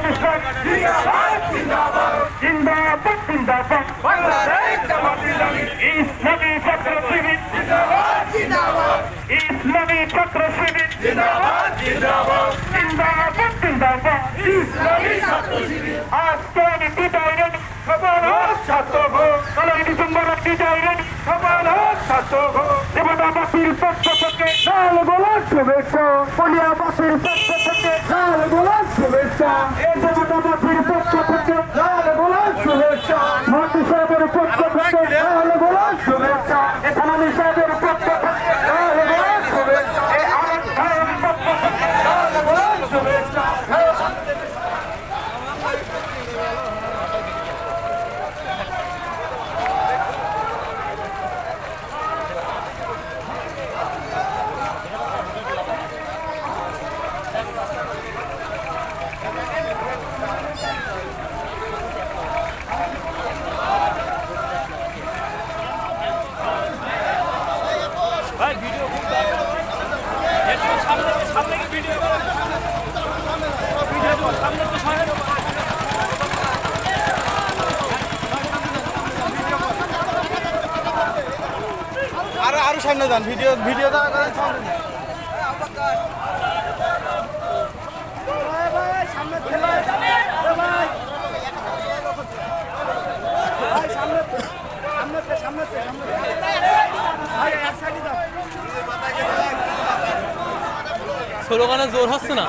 প্রতিষ্ঠান জিন্দাবাদ। জিন্দাবাদ ইসলামী ছাত্র শিবির ইসলামী ছাত্র শিবির জিন্দাবাদ। জিন্দাবাদ পক্ষ থেকে শুভেচ্ছা। এ দেবতাবাসীর পক্ষ থেকে সাহেবের পক্ষ থেকে শুভেচ্ছা এ থানানি সাহেবের পক্ষ থেকে লাল গোলাপ শুভেচ্ছা এ আনন্দ সাহেবের পক্ষ থেকে লাল গোলাপ শুভেচ্ছা ভাই ভিডিও খুব দরকার একটু সামনে সামনে কি ভিডিও করো ভিডিও করো সামনে তো সহায় আরও আরও সামনে যান ভিডিও ভিডিও দ্বারা করেন যান। জোর হচ্ছে না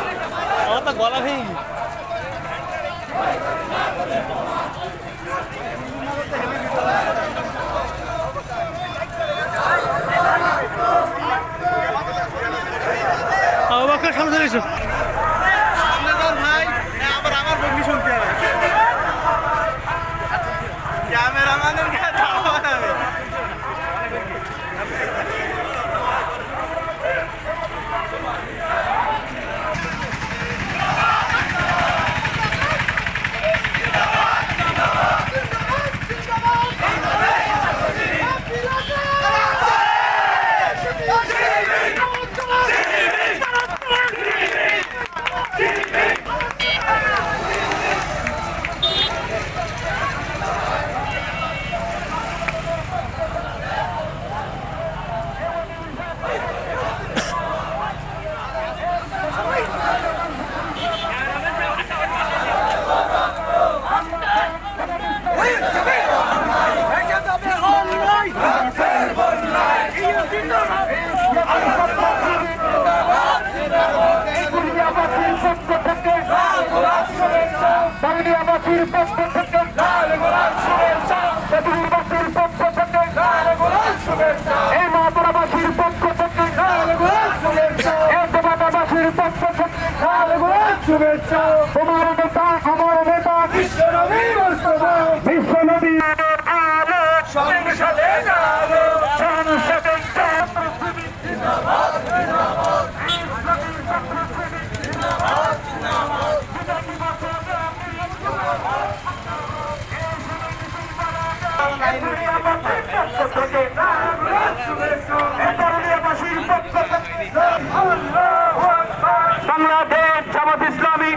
আমার তো গলা ভেঙে সামনে চলে এসো ক্যামেরাম্যানের বাংলাবাসীর পক্ষ থেকে পৃথিবীবাসীর পক্ষ থেকে এই মাতরাবাসীর পক্ষ থেকে এই দেবতাবাসীর পক্ষ থেকে শুভেচ্ছা তোমার নেতা থেকে বাংলাদেশ জামাত ইসলামী